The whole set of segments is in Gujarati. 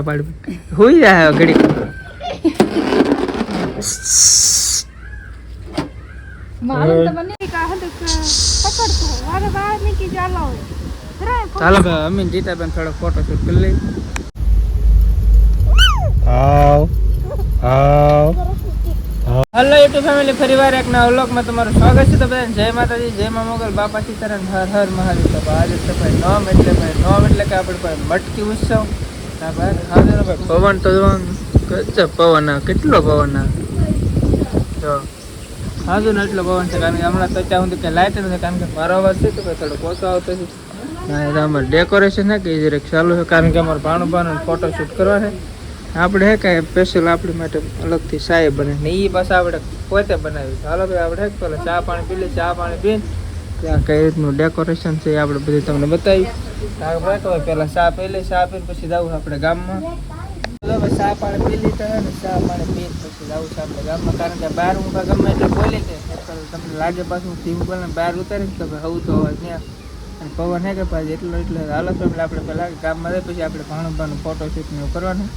ફોટા પાડું. હોઈ જાય ઘડી ચાલો યુટ્યુબ ફેમિલી ફરીવાર એક ના અવલોકમાં તમારું સ્વાગત છે તો બધાને જય માતાજી જય મા મોગલ બાપા સીતારામ હર હર મહાદેવ. આજે છે ભાઈ નોમ એટલે ભાઈ નોમ એટલે કે આપણે ભાઈ મટકી ઉત્સવ. પવન તો ગજબ પવન, કેટલો પવન? જો. હાજુ ને એટલો પવન છે કારણ કે હમણાં તો હું કે લાઇટ નથી, કારણ કે મારો અવાજ છે તો થોડો ઓછો આવતો છે. અમારે ડેકોરેશન ને કે જરાક ચાલુ છે, કારણ કે અમારે ભાણું ભાણું ફોટો શૂટ કરવા છે. આપણે હે કાંઈ સ્પેશિયલ આપણી માટે અલગથી સાહેબ બને. ને એ પાછા આપણે પોતે બનાવી ચાલો ભાઈ, આપણે હે પેલા ચા પાણી પી લે ચા પાણી પીને ત્યાં કઈ રીતનું ડેકોરેશન છે આપણે બધું તમને બતાવી. આપણે પહેલાં ચા પી લઈએ ચા પછી જવું આપણે ગામમાં. ભાઈ ચા પાણી પી લીધા ને ચા પાણી પીને પછી જવું છે આપણે ગામમાં. કારણ કે બહાર ઊંઘા ગમે એટલે બોલી કે તમને લાગે પાછું ધીમું બોલે બહાર ઉતારી તો ભાઈ આવું તો અવાજ ત્યાં. અને પવન હે કે પાછી એટલો, એટલે હાલત એટલે આપણે પહેલાં ગામમાં જઈએ પછી આપણે ભાણું ભાણું ફોટો શૂટ ને એવું કરવાનું.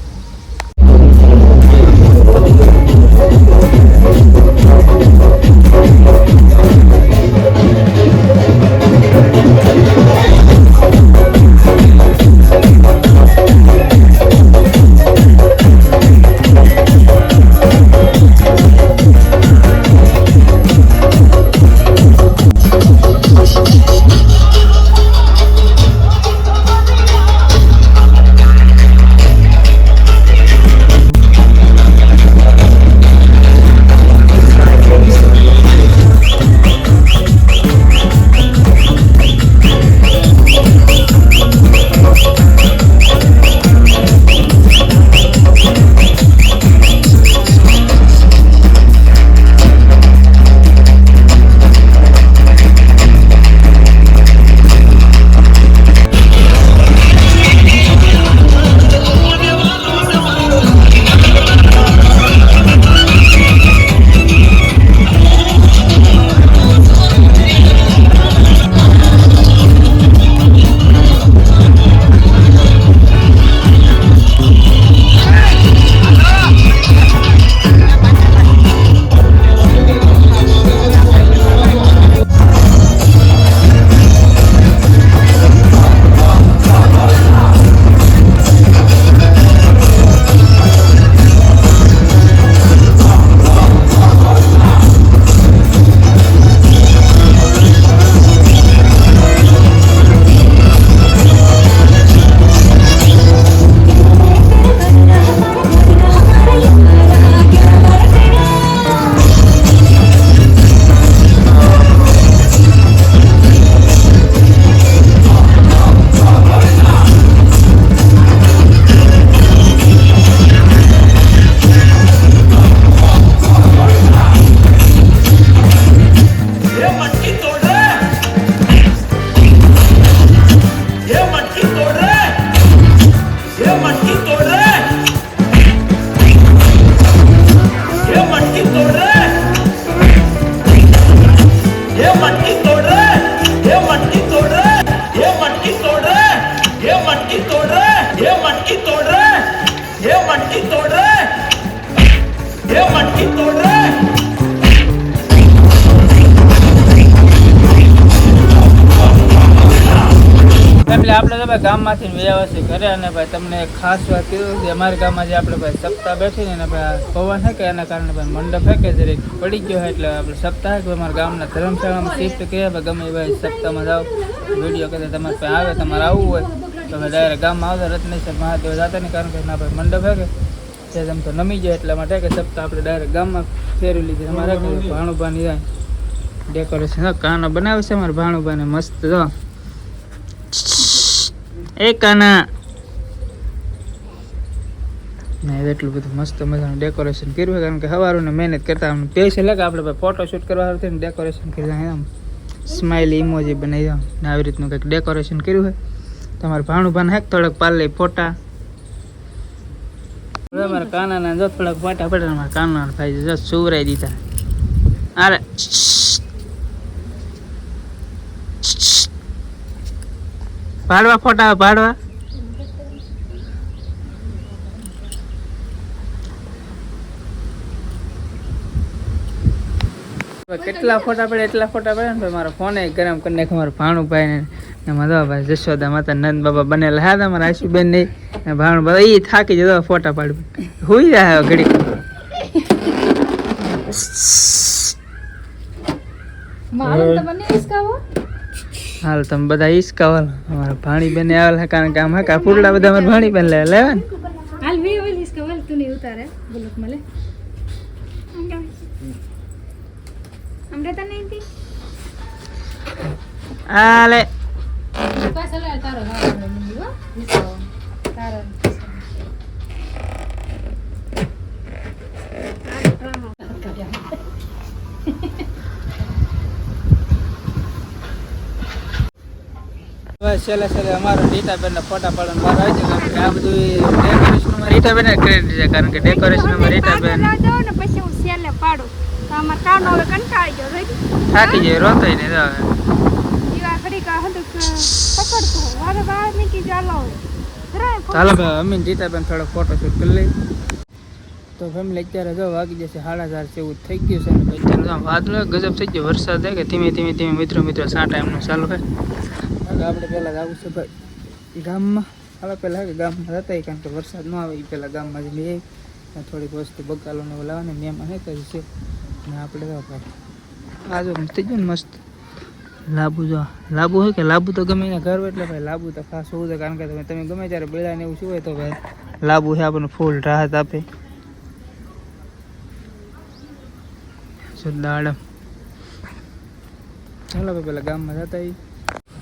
એટલે આપણે તો ભાઈ ગામમાંથી છે ઘરે અને ભાઈ તમને ખાસ વાત કીધું કે અમારા ગામમાં જે આપણે ભાઈ સપ્તાહ બેઠી ને ભાઈ પવન છે કે એના કારણે ભાઈ મંડપ છે કે જરીક પડી ગયો હોય એટલે આપણે સપ્તાહ કે અમારા ગામના ધર્મશાળામાં શિફ્ટ કરીએ. ભાઈ ગમે ભાઈ સપ્તાહમાં જાઓ વીડિયો કદાચ તમારે પાસે આવે, તમારે આવવું હોય, તો ભાઈ ડાયરેક્ટ ગામમાં આવતા રત્નેશ્વર મહાદેવ જાતા ને કારણ કે ના ભાઈ મંડપ છે કે જે તેમ તો નમી જાય એટલા માટે કે સપ્તાહ આપણે ડાયરેક્ટ ગામમાં ફેરવી લીધી. અમારે ભાણું ભાની ડેકોરેશન કાનો બનાવે છે અમારે ભાણું ભાને મસ્ત, જો. એ કાના. ને એટલું બધું મસ્ત મજાનું ડેકોરેશન કર્યું કારણ કે સવારોને મહેનત કરતા આમ સ્પેશિયલ કે આપણે ફોટો શૂટ કરવા હારું થઈને ડેકોરેશન કરી આમ. સ્માઇલ ઇમોજી બનાવી દઉં ને આવી રીતનું કંઈક ડેકોરેશન કર્યું હોય તમારે ભાણું ભાન હેક થોડાક પાલે ફોટા. હવે કાનાના જો થોડાક ફોટા પડે મારા કાના ભાઈ જો સુવરાઈ દીધા. અરે પાડવા ફોટા પાડવા કેટલા ફોટા પડે એટલા ફોટા પડે ને ભાઈ? મારો ફોન ગરમ કરી નાખ્યો, મારો ભાણુભાઈ ને માધવાભાઈ જશોદા માતા નંદ બાબા બનેલા હા હતા મારા આશુબેન નહીં ને ભાણુ બધા એ થાકી જતો ફોટા પાડવા. હુઈ રહ્યા ઘડી મારું તો બને હાલ તમે બધા ઈસકાવલ અમારા ભાણી બેને આવેલા કારણ કે આમ હકા ફૂલડા બધા અમારા ભાણી બેન લેવા લેવા ને હાલ વે ઈસકા ઈસકાવલ તું નહીં ઉતારે બોલક મલે. અમૃતા નહીં થી આલે પાછળ તારો હો ઈસકાવો તારો બસ છેલ્લે છેલ્લે અમારો રીટાબેન ના ફોટા પાડવાનો વાર આવી છે કારણ કે આ બધું ડેકોરેશનમાં રીટાબેન ક્રેડિટ છે કારણ કે ડેકોરેશનમાં રીટાબેન પછી હું છેલ્લે પાડું. તો અમાર કાનો હવે કંટાળી ગયો રહી થાકી જાય રોતાય નહીં હવે. ચાલો. અમે રીટાબેન થોડો ફોટો શૂટ કરી લઈ તો ફેમિલી અત્યારે જો વાગી જશે, સાડા ચાર જેવું થઈ ગયું છે. ને અત્યારે વાદળ ગજબ થઈ ગયો વરસાદ થાય કે ધીમે ધીમે ધીમે મિત્રો મિત્રો સાટા એમનું ચાલુ છે આપણે પહેલાં જવું છે ભાઈ, ગામમાં. હવે પહેલાં ગામમાં હતા કારણ કે વરસાદ ન આવે એ પહેલાં ગામમાં જ લઈ આવી થોડીક વસ્તુ બગાલોને ને બોલાવવાને મહેમાન હે કરી છે. ને આપણે તો ભાઈ, આ જો થઈ ગયું ને મસ્ત. લાબુ જો, લાબુ હોય કે લાબુ તો ગમે એના ઘર એટલે ભાઈ લાબુ તો ખાસ હોવું છે કારણ કે તમે ગમે ત્યારે બેડા ને એવું શું હોય તો ભાઈ, લાબુ છે આપણને ફૂલ રાહત આપે. દાડમ ચાલો ભાઈ પેલા ગામમાં જતા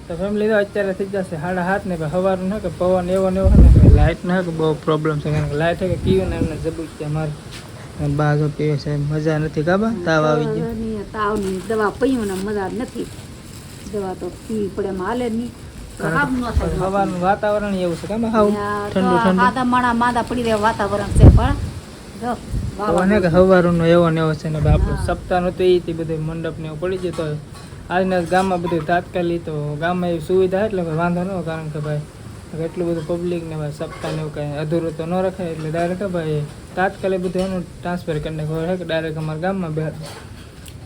તો ફેમિલી તો અત્યારે થઈ જશે સાડા હાથ ને સવારનું ને કે પવન એવો ને એવો ને લાઇટ નો કે બહુ પ્રોબ્લેમ છે કારણ કે લાઇટ કે કીયું ને એમને જબુજ છે અમારે. અને પીવે છે મજા નથી કાબા તાવ આવી ગયો. તાવની દવા પીવું ને મજા નથી. દવા તો પીવી પડે એમાં નહીં. હવાનું વાતાવરણ એવું છે ત્યાં ઠંડુ ઠંડુ. માદા પડી રહે વાતાવરણ છે પણ. જો. ને કે હવારનો એવો ને એવો છે ને ભાઈ સપ્તાહનો તો એ બધું મંડપ ને પડી જતો આજના ગામમાં બધું તાત્કાલિક તો ગામમાં એવી સુવિધા એટલે વાંધો ન કારણ કે ભાઈ એટલું બધું પબ્લિક ને ભાઈ સપ્તાહ ને એવું કાંઈ અધૂરું તો ન રખાય એટલે ડાયરેક્ટ ભાઈ તાત્કાલિક બધું એનું ટ્રાન્સફર કરીને ખબર કે ડાયરેક્ટ અમારા ગામમાં બે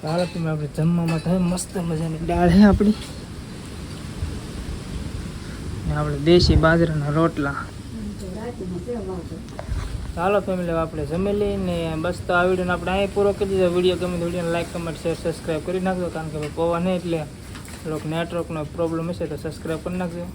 હાલતમાં આપણે જમવામાં થાય મસ્ત મજાની દાળ છે આપણી. આપણે દેશી બાજરાના રોટલા. ચાલો ફેમિલી આપણે જમી લઈને બસ તો આ વિડીયોને આપણે અહીં પૂરો કરી દીધો. વીડિયો ગમે તો વિડીયોને લાઈક કમેન્ટ શેર સબસ્ક્રાઈબ કરી નાખજો. કારણ કે ભાઈ પવન હે એટલે નેટવર્કનો પ્રોબ્લેમ હશે તો સબસ્ક્રાઈબ કરી નાખજો.